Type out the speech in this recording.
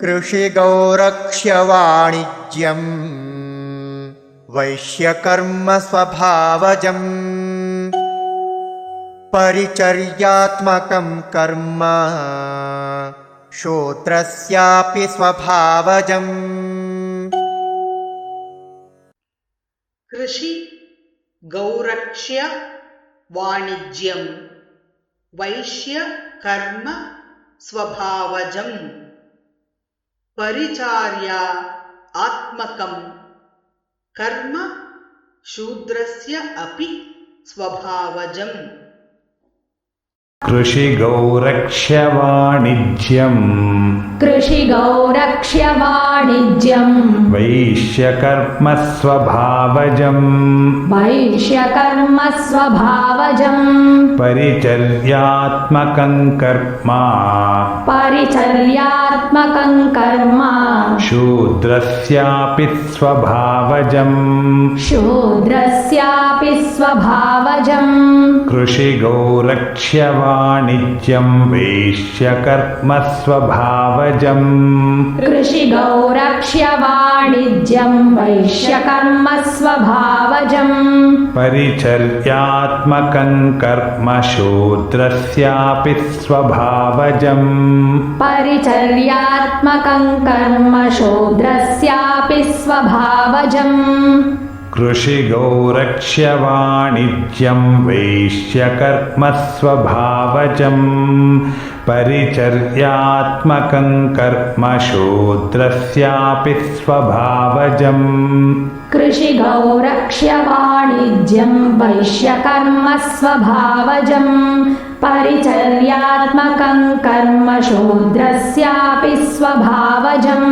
कृषिगौरक्ष्यवाणिज्यम् वैश्यकर्मस्वभावजम् परिचर्यात्मकं कर्म शूद्रस्यापि स्वभावजम्। कृषि गौरक्ष्य वाणिज्यं वैश्य कर्म स्वभावजम् परिचार्या आत्मकम्। कर्म शूद्रस्य अपि स्वभावजम्। कृषिगौरक्ष्यवाणिज्यम्। कृषिगौरक्ष्यवाणिज्यम्। वैश्यकर्मस्वभावजम्। वैश्यकर्मस्वभावजम्। परिचर्यात्मकं कर्म। परिचर्यात्मकं कर्म शूद्रस्यापि स्वभावजम् शूद्रस्यापि स्वभावजम् कृषिगौरक्ष्यवाणिज्यं वैश्यकर्मस्वभावजम् कृषिगौरक्ष्यवाणिज्यम् वैश्यकर्मस्वभावजम् परिचर्यात्मकं कर्म शूद्रस्यापि स्वभावजम् परिचर्यात्मकं कर्म शूद्रस्यापि स्वभावजम्। कृषिगौरक्ष्यवाणिज्यं वैश्यकर्मस्वभावजम्। परिचर्यात्मकं कर्म शूद्रस्यापि स्वभावजम् कृषिगौरक्ष्यवाणिज्यं वैश्यकर्मस्वभावजम् परिचर्यात्मकं कर्म शूद्रस्यापि स्वभावजम्